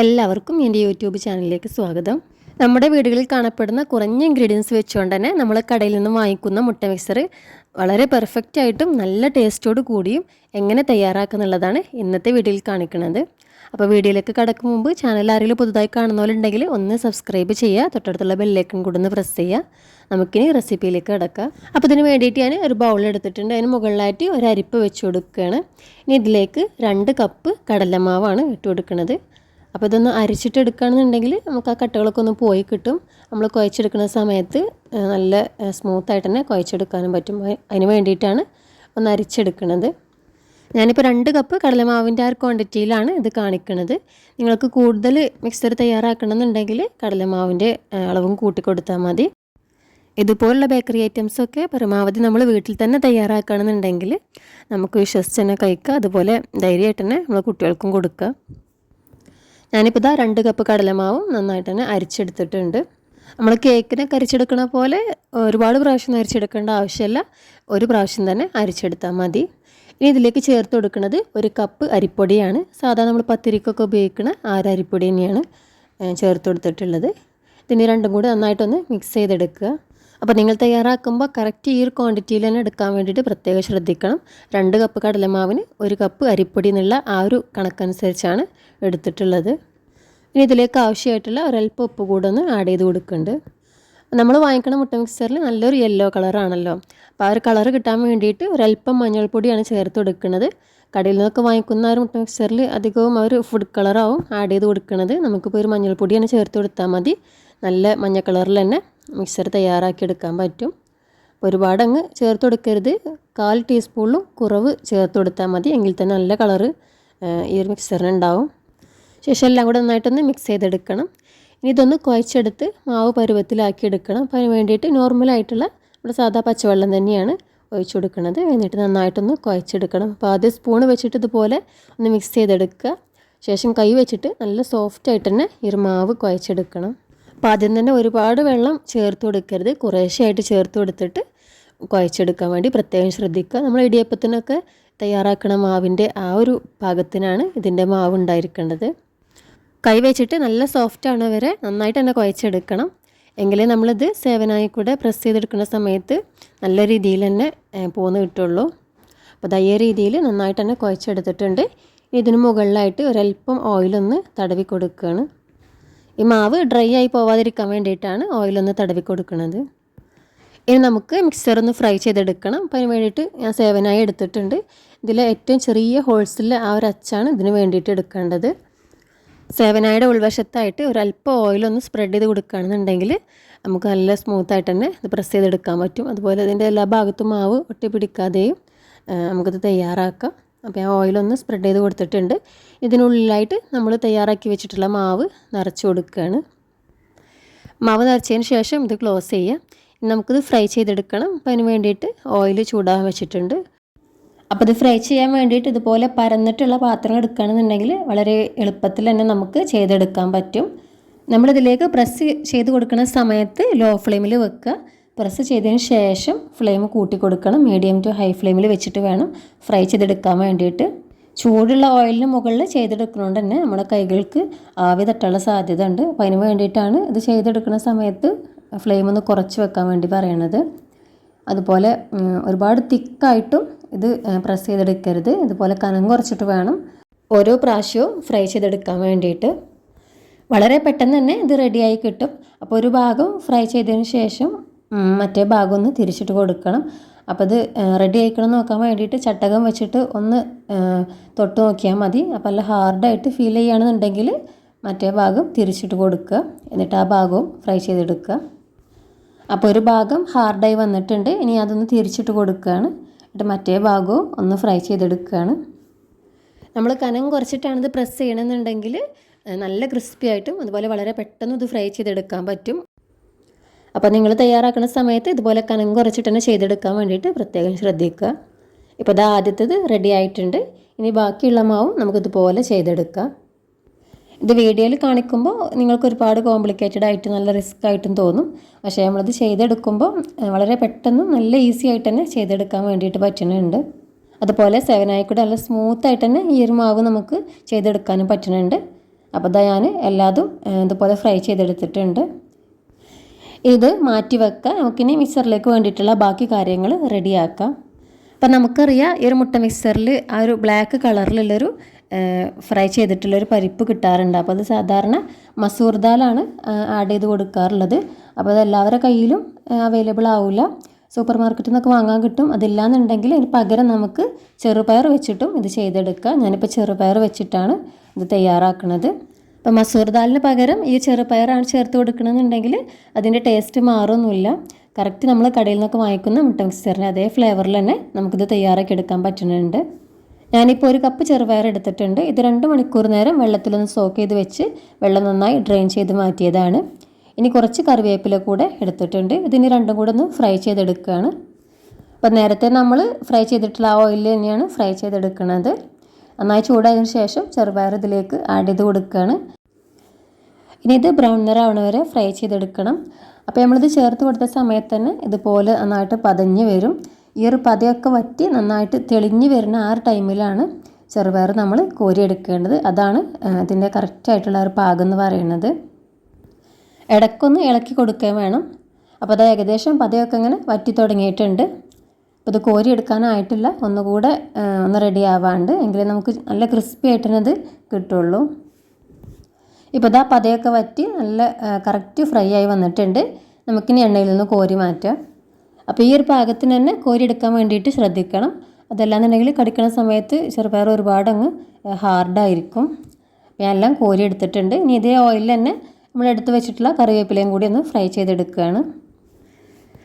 എല്ലാവർക്കും എന്റെ യൂട്യൂബ് ചാനലിലേക്ക് സ്വാഗതം. നമ്മുടെ വീടുകളിൽ കാണപ്പെടുന്ന കുറഞ്ഞ ഇൻഗ്രീഡിയൻസ് വെച്ചുകൊണ്ട് തന്നെ നമ്മൾ കടയിൽ നിന്ന് വാങ്ങിക്കുന്ന മുട്ട മിക്സർ വളരെ പെർഫെക്റ്റ് ആയിട്ടും നല്ല ടേസ്റ്റോട് കൂടിയും എങ്ങനെ തയ്യാറാക്കുന്നുള്ളതാണ് ഇന്നത്തെ വീഡിയോയിൽ കാണിക്കുന്നത്. അപ്പോൾ വീഡിയോയിലേക്ക് കടക്കും മുമ്പ് ചാനൽ ആരെങ്കിലും പുതുതായി കാണുന്നവരുണ്ടെങ്കിൽ ഒന്ന് സബ്സ്ക്രൈബ് ചെയ്യുക തൊട്ടടുത്തുള്ള ബെല്ലേക്കും കൂടെ ഒന്ന് പ്രസ് ചെയ്യുക. നമുക്കിനി റെസിപ്പിയിലേക്ക് കിടക്കാം. അപ്പോൾ ഇതിന് വേണ്ടിയിട്ട് ഞാൻ ഒരു ബൗൾ എടുത്തിട്ടുണ്ട്. അതിന് മുകളിലായിട്ട് ഒരു അരിപ്പ് വെച്ച് കൊടുക്കുകയാണ്. ഇനി ഇതിലേക്ക് രണ്ട് കപ്പ് കടലമാവാണ് ഇട്ട് കൊടുക്കുന്നത്. അപ്പോൾ ഇതൊന്ന് അരിച്ചിട്ടെടുക്കുകയാണെന്നുണ്ടെങ്കിൽ നമുക്ക് ആ കട്ടകളൊക്കെ ഒന്ന് പോയി കിട്ടും. നമ്മൾ കുഴച്ചെടുക്കുന്ന സമയത്ത് നല്ല സ്മൂത്തായിട്ട് തന്നെ കുഴച്ചെടുക്കാനും പറ്റും. അതിന് വേണ്ടിയിട്ടാണ് ഒന്ന് അരിച്ചെടുക്കുന്നത് ഞാനിപ്പോൾ രണ്ട് കപ്പ് കടലമാവിന്റെ ആ ക്വാണ്ടിറ്റിയിലാണ് ഇത് കാണിക്കുന്നത് നിങ്ങൾക്ക് കൂടുതൽ മിക്സർ തയ്യാറാക്കണമെന്നുണ്ടെങ്കിൽ കടലമാവിന്റെ അളവും കൂട്ടി കൊടുത്താൽ മതി. ഇതുപോലുള്ള ബേക്കറി ഐറ്റംസൊക്കെ പരമാവധി നമ്മൾ വീട്ടിൽ തന്നെ തയ്യാറാക്കുകയാണെന്നുണ്ടെങ്കിൽ നമുക്ക് വിശ്വസിച്ച് തന്നെ കഴിക്കുക അതുപോലെ ധൈര്യമായിട്ട് തന്നെ നമ്മൾ കുട്ടികൾക്കും കൊടുക്കുക ഞാനിപ്പോൾ ഇതാ രണ്ട് കപ്പ് കടലമാവും നന്നായിട്ട് തന്നെ അരിച്ചെടുത്തിട്ടുണ്ട്. നമ്മൾ കേക്കിനെ അരിച്ചെടുക്കണ പോലെ ഒരുപാട് പ്രാവശ്യം അരിച്ചെടുക്കേണ്ട ആവശ്യമില്ല ഒരു പ്രാവശ്യം തന്നെ അരിച്ചെടുത്താൽ മതി. ഇനി ഇതിലേക്ക് ചേർത്ത് കൊടുക്കുന്നത് ഒരു കപ്പ് അരിപ്പൊടിയാണ്. സാധാരണ നമ്മൾ പത്തിരിക്കൊക്കെ ഉപയോഗിക്കുന്ന ആ അരിപ്പൊടി തന്നെയാണ് ചേർത്ത് കൊടുത്തിട്ടുള്ളത്. ഇതിന് രണ്ടും കൂടി നന്നായിട്ടൊന്ന് മിക്സ് ചെയ്തെടുക്കുക. അപ്പോൾ നിങ്ങൾ തയ്യാറാക്കുമ്പോൾ കറക്റ്റ് ഈ ഒരു ക്വാണ്ടിറ്റിയിൽ തന്നെ എടുക്കാൻ വേണ്ടിയിട്ട് പ്രത്യേകം ശ്രദ്ധിക്കണം. രണ്ട് കപ്പ് കടലമാവിന് ഒരു കപ്പ് അരിപ്പൊടി എന്നുള്ള ആ ഒരു കണക്കനുസരിച്ചാണ് എടുത്തിട്ടുള്ളത്. ഇനി ഇതിലേക്ക് ആവശ്യമായിട്ടുള്ള ഒരല്പം ഉപ്പ് കൂടെ ഒന്ന് ആഡ് ചെയ്ത് കൊടുക്കുന്നുണ്ട്. നമ്മൾ വാങ്ങിക്കണ മുട്ട മിക്സറിൽ നല്ലൊരു യെല്ലോ കളറാണല്ലോ അപ്പോൾ ആ ഒരു കളർ കിട്ടാൻ വേണ്ടിയിട്ട് ഒരല്പം മഞ്ഞൾപ്പൊടിയാണ് ചേർത്ത് കൊടുക്കുന്നത്. കടയിൽ നിന്നൊക്കെ വാങ്ങിക്കുന്ന ഒരു മുട്ട മിക്സറിൽ അധികവും അവർ ഫുഡ് കളറാവും ആഡ് ചെയ്ത് കൊടുക്കുന്നത്. നമുക്കിപ്പോൾ ഒരു മഞ്ഞൾപ്പൊടിയാണ് ചേർത്ത് കൊടുത്താൽ മതി. നല്ല മഞ്ഞ കളറിൽ തന്നെ മിക്സർ തയ്യാറാക്കി എടുക്കാൻ പറ്റും. ഒരുപാട് അങ്ങ് ചേർത്ത് കൊടുക്കരുത്. കാൽ ടീസ്പൂണിലും കുറവ് ചേർത്ത് കൊടുത്താൽ മതി. എങ്കിൽ തന്നെ നല്ല കളറ് ഈ ഒരു മിക്സറിന് ഉണ്ടാവും. ശേഷം എല്ലാം കൂടെ നന്നായിട്ടൊന്ന് മിക്സ് ചെയ്തെടുക്കണം. ഇനി ഇതൊന്ന് കുഴച്ചെടുത്ത് മാവ് പരുവത്തിലാക്കി എടുക്കണം അപ്പോൾ അതിന് വേണ്ടിയിട്ട് നോർമലായിട്ടുള്ള നമ്മുടെ സാധാ പച്ചവെള്ളം തന്നെയാണ് ഒഴിച്ചു കൊടുക്കുന്നത്. എന്നിട്ട് നന്നായിട്ടൊന്ന് കുഴച്ചെടുക്കണം. അപ്പോൾ ആദ്യം സ്പൂൺ വെച്ചിട്ട് ഇതുപോലെ ഒന്ന് മിക്സ് ചെയ്തെടുക്കുക. ശേഷം കൈ വെച്ചിട്ട് നല്ല സോഫ്റ്റ് ആയിട്ട് തന്നെ ഈ മാവ് കുഴച്ചെടുക്കണം. അപ്പോൾ ആദ്യം തന്നെ ഒരുപാട് വെള്ളം ചേർത്ത് കൊടുക്കരുത്. കുറേശ്ശെയായിട്ട് ചേർത്ത് കൊടുത്തിട്ട് കുഴച്ചെടുക്കാൻ വേണ്ടി പ്രത്യേകം ശ്രദ്ധിക്കുക. നമ്മൾ ഇടിയപ്പത്തിനൊക്കെ തയ്യാറാക്കണ മാവിന്റെ ആ ഒരു പാകത്തിനാണ് ഇതിന്റെ മാവ് ഉണ്ടായിരിക്കേണ്ടത്. കൈ വെച്ചിട്ട് നല്ല സോഫ്റ്റ് ആണ് വരെ നന്നായിട്ട് തന്നെ കുഴച്ചെടുക്കണം. എങ്കിലേ നമ്മളിത് സേവനായി കൂടെ പ്രസ് ചെയ്തെടുക്കുന്ന സമയത്ത് നല്ല രീതിയിൽ തന്നെ പോന്ന് കിട്ടുള്ളൂ. അപ്പോൾ ഈ രീതിയിൽ നന്നായിട്ട് തന്നെ കുഴച്ചെടുത്തിട്ടുണ്ട്. ഇതിന് മുകളിലായിട്ട് ഒരല്പം ഓയിലൊന്ന് തടവി കൊടുക്കുകയാണ് ഈ മാവ് ഡ്രൈ ആയി പോവാതിരിക്കാൻ വേണ്ടിയിട്ടാണ് ഓയിലൊന്ന് തടവി കൊടുക്കുന്നത് ഇനി നമുക്ക് മിക്സർ ഒന്ന് ഫ്രൈ ചെയ്തെടുക്കണം. അപ്പോൾ അതിന് വേണ്ടിയിട്ട് ഞാൻ സേവനായി എടുത്തിട്ടുണ്ട്. ഇതിലെ ഏറ്റവും ചെറിയ ഹോൾസിലെ ആ ഒരു അച്ചാണ് ഇതിന് വേണ്ടിയിട്ട് എടുക്കേണ്ടത്. സേവനായുടെ ഉൾവശത്തായിട്ട് ഒരല്പം ഓയിലൊന്ന് സ്പ്രെഡ് ചെയ്ത് കൊടുക്കുകയാണെന്നുണ്ടെങ്കിൽ നമുക്ക് നല്ല സ്മൂത്തായിട്ട് തന്നെ ഇത് പ്രസ് ചെയ്തെടുക്കാൻ പറ്റും. അതുപോലെ അതിന്റെ എല്ലാ ഭാഗത്തും മാവ് ഒട്ടി പിടിക്കാതെയും നമുക്കിത് തയ്യാറാക്കാം. അപ്പോൾ ആ ഓയിലൊന്ന് സ്പ്രെഡ് ചെയ്ത് കൊടുത്തിട്ടുണ്ട്. ഇതിനുള്ളിലായിട്ട് നമ്മൾ തയ്യാറാക്കി വെച്ചിട്ടുള്ള മാവ് നിറച്ച് കൊടുക്കുകയാണ്. മാവ് നിറച്ചതിന് ശേഷം ഇത് ക്ലോസ് ചെയ്യുക. നമുക്കിത് ഫ്രൈ ചെയ്തെടുക്കണം. അപ്പോൾ അതിന് വേണ്ടിയിട്ട് ഓയിൽ ചൂടാൻ വെച്ചിട്ടുണ്ട്. അപ്പോൾ ഇത് ഫ്രൈ ചെയ്യാൻ വേണ്ടിയിട്ട് ഇതുപോലെ പരന്നിട്ടുള്ള പാത്രം എടുക്കുകയാണെന്നുണ്ടെങ്കിൽ വളരെ എളുപ്പത്തിൽ തന്നെ നമുക്ക് ചെയ്തെടുക്കാൻ പറ്റും. നമ്മളിതിലേക്ക് പ്രസ് ചെയ്ത് കൊടുക്കുന്ന സമയത്ത് ലോ ഫ്ലെയിമിൽ വെക്കുക. പ്രസ് ചെയ്തതിന് ശേഷം ഫ്ലെയിം കൂട്ടി കൊടുക്കണം. മീഡിയം ടു ഹൈ ഫ്ലെയിമിൽ വെച്ചിട്ട് വേണം ഫ്രൈ ചെയ്തെടുക്കാൻ വേണ്ടിയിട്ട്. ചൂടുള്ള ഓയിലിന് മുകളിൽ ചെയ്തെടുക്കുന്നതുകൊണ്ട് തന്നെ നമ്മുടെ കൈകൾക്ക് ആവി തട്ടാനുള്ള സാധ്യത ഉണ്ട് അപ്പോൾ അതിന് വേണ്ടിയിട്ടാണ് ഇത് ചെയ്തെടുക്കുന്ന സമയത്ത് ഫ്ലെയിം ഒന്ന് കുറച്ച് വെക്കാൻ വേണ്ടി പറയണത്. അതുപോലെ ഒരുപാട് തിക്കായിട്ടും ഇത് പ്രസ് ചെയ്തെടുക്കരുത്. ഇതുപോലെ കനം കുറച്ചിട്ട് വേണം ഓരോ പ്രാവശ്യവും ഫ്രൈ ചെയ്തെടുക്കാൻ വേണ്ടിയിട്ട്. വളരെ പെട്ടെന്ന് തന്നെ ഇത് റെഡിയായി കിട്ടും. അപ്പോൾ ഒരു ഭാഗം ഫ്രൈ ചെയ്തതിന് ശേഷം മറ്റേ ഭാഗം ഒന്ന് തിരിച്ചിട്ട് കൊടുക്കണം. അപ്പോൾ ഇത് റെഡി ആയിക്കണം നോക്കാൻ വേണ്ടിയിട്ട് ചട്ടകം വെച്ചിട്ട് ഒന്ന് തൊട്ട് നോക്കിയാൽ മതി. അപ്പോൾ നല്ല ഹാർഡായിട്ട് ഫീൽ ചെയ്യുകയാണെന്നുണ്ടെങ്കിൽ മറ്റേ ഭാഗം തിരിച്ചിട്ട് കൊടുക്കുക. എന്നിട്ട് ആ ഭാഗവും ഫ്രൈ ചെയ്തെടുക്കുക. അപ്പോൾ ഒരു ഭാഗം ഹാർഡായി വന്നിട്ടുണ്ട്. ഇനി അതൊന്ന് തിരിച്ചിട്ട് കൊടുക്കുകയാണ്. എന്നിട്ട് മറ്റേ ഭാഗവും ഒന്ന് ഫ്രൈ ചെയ്തെടുക്കുകയാണ്. നമ്മൾ കനം കുറച്ചിട്ടാണിത് പ്രസ് ചെയ്യണമെന്നുണ്ടെങ്കിൽ നല്ല ക്രിസ്പി ആയിട്ടും അതുപോലെ വളരെ പെട്ടെന്ന് ഇത് ഫ്രൈ ചെയ്തെടുക്കാൻ പറ്റും. അപ്പോൾ നിങ്ങൾ തയ്യാറാക്കുന്ന സമയത്ത് ഇതുപോലെ കനം കുറച്ചിട്ട് തന്നെ ചെയ്തെടുക്കാൻ വേണ്ടിയിട്ട് പ്രത്യേകം ശ്രദ്ധിക്കുക. ഇപ്പോൾ ഇത് ആദ്യത്തേത് റെഡി ആയിട്ടുണ്ട്. ഇനി ബാക്കിയുള്ള മാവും നമുക്കിതുപോലെ ചെയ്തെടുക്കാം. ഇത് വീഡിയോയിൽ കാണിക്കുമ്പോൾ നിങ്ങൾക്ക് ഒരുപാട് കോംപ്ലിക്കേറ്റഡ് ആയിട്ട് നല്ല റിസ്ക് ആയിട്ടും തോന്നും. പക്ഷേ നമ്മളത് ചെയ്തെടുക്കുമ്പോൾ വളരെ പെട്ടെന്ന് നല്ല ഈസി ആയിട്ട് തന്നെ ചെയ്തെടുക്കാൻ വേണ്ടിയിട്ട് പറ്റുന്നുണ്ട്. അതുപോലെ സെവനായിക്കൂടെ നല്ല സ്മൂത്ത് ആയിട്ട് തന്നെ ഈ ഒരു മാവ് നമുക്ക് ചെയ്തെടുക്കാനും പറ്റുന്നുണ്ട്. അപ്പോൾ ഇതാ ഞാൻ എല്ലാതും ഇതുപോലെ ഫ്രൈ ചെയ്തെടുത്തിട്ടുണ്ട്. ഇത് മാറ്റി വെക്കാം. നമുക്കിനി മിക്സറിലേക്ക് വേണ്ടിയിട്ടുള്ള ബാക്കി കാര്യങ്ങൾ റെഡിയാക്കാം അപ്പം നമുക്കറിയാം ഈ ഒരു മുട്ട മിക്സറിൽ ആ ഒരു ബ്ലാക്ക് കളറിലുള്ളൊരു ഫ്രൈ ചെയ്തിട്ടുള്ളൊരു പരിപ്പ് കിട്ടാറുണ്ട്. അപ്പോൾ അത് സാധാരണ മസൂർ ദാലാണ് ആഡ് ചെയ്ത് കൊടുക്കാറുള്ളത്. അപ്പോൾ അത് എല്ലാവരുടെ കയ്യിലും അവൈലബിൾ ആവില്ല സൂപ്പർ മാർക്കറ്റിൽ നിന്നൊക്കെ വാങ്ങാൻ കിട്ടും. അതില്ലാന്നുണ്ടെങ്കിൽ അതിന് പകരം നമുക്ക് ചെറുപയർ വെച്ചിട്ടും ഇത് ചെയ്തെടുക്കാം. ഞാനിപ്പോൾ ചെറുപയർ വെച്ചിട്ടാണ് ഇത് തയ്യാറാക്കുന്നത് അപ്പോൾ മസൂർ ദാലിന് പകരം ഈ ചെറുപയറാണ് ചേർത്ത് കൊടുക്കണമെന്നുണ്ടെങ്കിൽ അതിന്റെ ടേസ്റ്റ് മാറൊന്നുമില്ല. കറക്റ്റ് നമ്മൾ കടയിൽ നിന്നൊക്കെ വാങ്ങിക്കുന്ന മുട്ട മിക്സറിന് അതേ ഫ്ലേവറിൽ തന്നെ നമുക്കിത് തയ്യാറാക്കി എടുക്കാൻ പറ്റുന്നുണ്ട്. ഞാനിപ്പോൾ ഒരു കപ്പ് ചെറുപയർ എടുത്തിട്ടുണ്ട്. ഇത് രണ്ട് മണിക്കൂർ നേരം വെള്ളത്തിലൊന്ന് സോക്ക് ചെയ്ത് വെച്ച് വെള്ളം നന്നായി ഡ്രെയിൻ ചെയ്ത് മാറ്റിയതാണ്. ഇനി കുറച്ച് കറിവേപ്പില കൂടെ എടുത്തിട്ടുണ്ട്. ഇതിന് രണ്ടും കൂടെ ഒന്ന് ഫ്രൈ ചെയ്തെടുക്കുകയാണ്. അപ്പോൾ നേരത്തെ നമ്മൾ ഫ്രൈ ചെയ്തിട്ടുള്ള ആ ഓയിലിൽ തന്നെയാണ് ഫ്രൈ ചെയ്തെടുക്കുന്നത് നന്നായി ചൂടായതിനു ശേഷം ചെറുപയർ ഇതിലേക്ക് ആഡ് ചെയ്ത് കൊടുക്കുകയാണ്. ഇനി ഇത് ബ്രൗൺ നിറാവണ വരെ ഫ്രൈ ചെയ്തെടുക്കണം. അപ്പോൾ നമ്മളിത് ചേർത്ത് കൊടുത്ത സമയത്ത് തന്നെ ഇതുപോലെ നന്നായിട്ട് പതഞ്ഞ് വരും. ഈ ഒരു പതയൊക്കെ വറ്റി നന്നായിട്ട് തെളിഞ്ഞു വരുന്ന ആ ഒരു ടൈമിലാണ് ചെറുപയർ നമ്മൾ കോരിയെടുക്കേണ്ടത് അതാണ് ഇതിന്റെ കറക്റ്റായിട്ടുള്ള ഒരു പാകം എന്ന് പറയുന്നത്. ഇടയ്ക്കൊന്ന് ഇളക്കി കൊടുക്കുകയും വേണം. അപ്പോൾ അത് ഏകദേശം പതയൊക്കെ ഇങ്ങനെ വറ്റി തുടങ്ങിയിട്ടുണ്ട്. അപ്പോൾ ഇത് കോരി എടുക്കാനായിട്ടില്ല. ഒന്നുകൂടെ ഒന്ന് റെഡി ആവാണ്ട് എങ്കിലേ നമുക്ക് നല്ല ക്രിസ്പി ആയിട്ടിനത് കിട്ടുള്ളൂ. ഇപ്പോൾ ഇതാ പതയൊക്കെ വറ്റി നല്ല കറക്റ്റ് ഫ്രൈ ആയി വന്നിട്ടുണ്ട്. നമുക്കിനി എണ്ണയിൽ നിന്ന് കോരി മാറ്റാം. അപ്പോൾ ഈ ഒരു പാകത്തിന് തന്നെ കോരി എടുക്കാൻ വേണ്ടിയിട്ട് ശ്രദ്ധിക്കണം. അതല്ലാന്നുണ്ടെങ്കിൽ കടിക്കണ സമയത്ത് ചെറുപയർ ഒരുപാട് അങ്ങ് ഹാർഡായിരിക്കും എല്ലാം കോരി എടുത്തിട്ടുണ്ട് ഇനി ഇതേ ഓയിലിൽ തന്നെ നമ്മൾ എടുത്ത് വെച്ചിട്ടുള്ള കറിവേപ്പിലയും കൂടി ഒന്ന് ഫ്രൈ ചെയ്തെടുക്കുകയാണ്.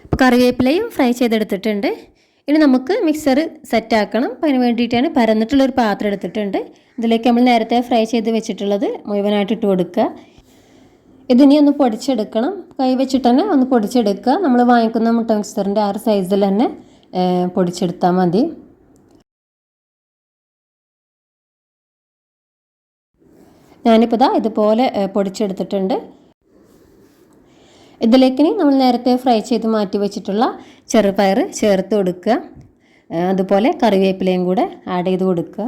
അപ്പോൾ കറിവേപ്പിലയും ഫ്രൈ ചെയ്തെടുത്തിട്ടുണ്ട്. ഇനി നമുക്ക് മിക്സർ സെറ്റാക്കണം അപ്പം അതിന് വേണ്ടിയിട്ടാണ് പരന്നിട്ടുള്ളൊരു പാത്രം എടുത്തിട്ടുണ്ട്. ഇതിലേക്ക് നമ്മൾ നേരത്തെ ഫ്രൈ ചെയ്ത് വെച്ചിട്ടുള്ളത് മുഴുവനായിട്ട് ഇട്ട് കൊടുക്കുക. ഇതിനി ഒന്ന് പൊടിച്ചെടുക്കണം. കൈ വെച്ചിട്ട് തന്നെ ഒന്ന് പൊടിച്ചെടുക്കുക. നമ്മൾ വാങ്ങിക്കുന്ന മുട്ട മിക്സറിന്റെ ആ സൈസിൽ തന്നെ പൊടിച്ചെടുത്താൽ മതി. ഞാനിപ്പോൾ ഇതാ ഇതുപോലെ പൊടിച്ചെടുത്തിട്ടുണ്ട്. ഇതിലേക്ക് നമ്മൾ നേരത്തെ ഫ്രൈ ചെയ്ത് മാറ്റി വെച്ചിട്ടുള്ള ചെറുപയർ ചേർത്ത് കൊടുക്കുക. അതുപോലെ കറിവേപ്പിലയും കൂടെ ആഡ് ചെയ്ത് കൊടുക്കുക.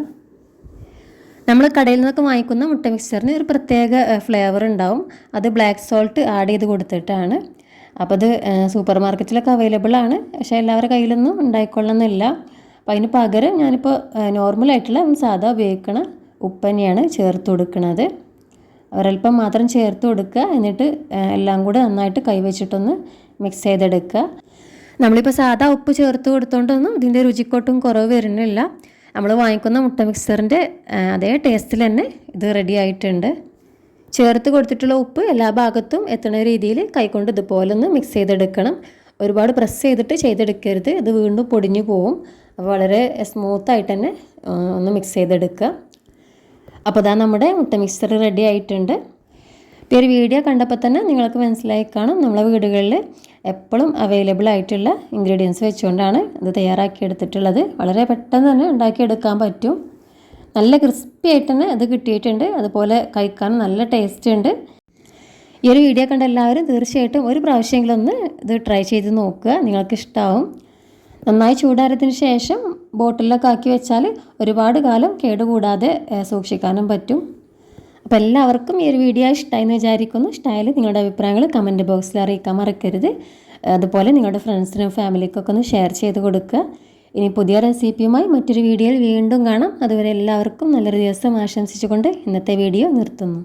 നമ്മൾ കടയിൽ നിന്നൊക്കെ വാങ്ങിക്കുന്ന മുട്ട മിക്സ്ചറിന് ഒരു പ്രത്യേക ഫ്ലേവർ ഉണ്ടാവും. അത് ബ്ലാക്ക് സോൾട്ട് ആഡ് ചെയ്ത് കൊടുത്തിട്ടാണ്. അപ്പോൾ അത് സൂപ്പർ മാർക്കറ്റിലൊക്കെ അവൈലബിൾ ആണ്. പക്ഷേ എല്ലാവരുടെ കയ്യിലൊന്നും ഉണ്ടായിക്കൊള്ളണമെന്നില്ല അപ്പോൾ അതിന് പകരം ഞാനിപ്പോൾ നോർമലായിട്ടുള്ള സാധാ ഉപയോഗിക്കണ ഉപ്പ് തന്നെയാണ് ചേർത്ത് കൊടുക്കുന്നത് ഒരൽപ്പം മാത്രം ചേർത്ത് കൊടുക്കുക. എന്നിട്ട് എല്ലാം കൂടെ നന്നായിട്ട് കൈവച്ചിട്ടൊന്ന് മിക്സ് ചെയ്തെടുക്കുക. നമ്മളിപ്പോൾ സാധാ ഉപ്പ് ചേർത്ത് കൊടുത്തോണ്ടൊന്നും ഇതിന്റെ രുചിക്കൊട്ടും കുറവ് വരുന്നില്ല. നമ്മൾ വാങ്ങിക്കുന്ന മുട്ട മിക്സറിന്റെ അതേ ടേസ്റ്റിൽ തന്നെ ഇത് റെഡി ആയിട്ടുണ്ട്. ചേർത്ത് കൊടുത്തിട്ടുള്ള ഉപ്പ് എല്ലാ ഭാഗത്തും എത്തുന്ന രീതിയിൽ കൈകൊണ്ട് ഇതുപോലെ ഒന്ന് മിക്സ് ചെയ്തെടുക്കണം. ഒരുപാട് പ്രസ് ചെയ്തിട്ട് ചെയ്തെടുക്കരുത്. ഇത് വീണ്ടും പൊടിഞ്ഞു പോവും. അപ്പോൾ വളരെ സ്മൂത്തായിട്ട് തന്നെ ഒന്ന് മിക്സ് ചെയ്തെടുക്കുക. അപ്പോൾ ഇതാ നമ്മുടെ മുട്ട മിക്സർ റെഡി ആയിട്ടുണ്ട്. ഈ ഒരു വീഡിയോ കണ്ടപ്പോൾ തന്നെ നിങ്ങൾക്ക് മനസ്സിലായി കാണും നമ്മളെ വീടുകളിൽ എപ്പോഴും അവൈലബിൾ ആയിട്ടുള്ള ഇൻഗ്രീഡിയൻസ് വെച്ചുകൊണ്ടാണ് ഇത് തയ്യാറാക്കിയെടുത്തിട്ടുള്ളത് വളരെ പെട്ടെന്ന് തന്നെ ഉണ്ടാക്കിയെടുക്കാൻ പറ്റും. നല്ല ക്രിസ്പി ആയിട്ട് തന്നെ ഇത് കിട്ടിയിട്ടുണ്ട്. അതുപോലെ കഴിക്കാൻ നല്ല ടേസ്റ്റ് ഉണ്ട്. ഈ ഒരു വീഡിയോ കണ്ട എല്ലാവരും തീർച്ചയായിട്ടും ഒരു പ്രാവശ്യമെങ്കിലും ഒന്ന് ഇത് ട്രൈ ചെയ്ത് നോക്കുക. നിങ്ങൾക്ക് ഇഷ്ടമാവും നന്നായി ചൂടാരത്തിന് ശേഷം ബോട്ടിലൊക്കെ ആക്കി വെച്ചാൽ ഒരുപാട് കാലം കേടുകൂടാതെ സൂക്ഷിക്കാനും പറ്റും. അപ്പോൾ എല്ലാവർക്കും ഈ ഒരു വീഡിയോ ഇഷ്ടമായി എന്ന് വിചാരിക്കുന്നു. ഇഷ്ടമായാൽ നിങ്ങളുടെ അഭിപ്രായങ്ങൾ കമന്റ് ബോക്സിൽ അറിയിക്കാൻ മറക്കരുത്. അതുപോലെ നിങ്ങളുടെ ഫ്രണ്ട്സിനും ഫാമിലിക്കൊക്കെ ഒന്ന് ഷെയർ ചെയ്ത് കൊടുക്കുക. ഇനി പുതിയ റെസിപ്പിയുമായി മറ്റൊരു വീഡിയോയിൽ വീണ്ടും കാണാം. അതുവരെ എല്ലാവർക്കും നല്ലൊരു ദിവസം ആശംസിച്ചുകൊണ്ട് ഇന്നത്തെ വീഡിയോ നിർത്തുന്നു.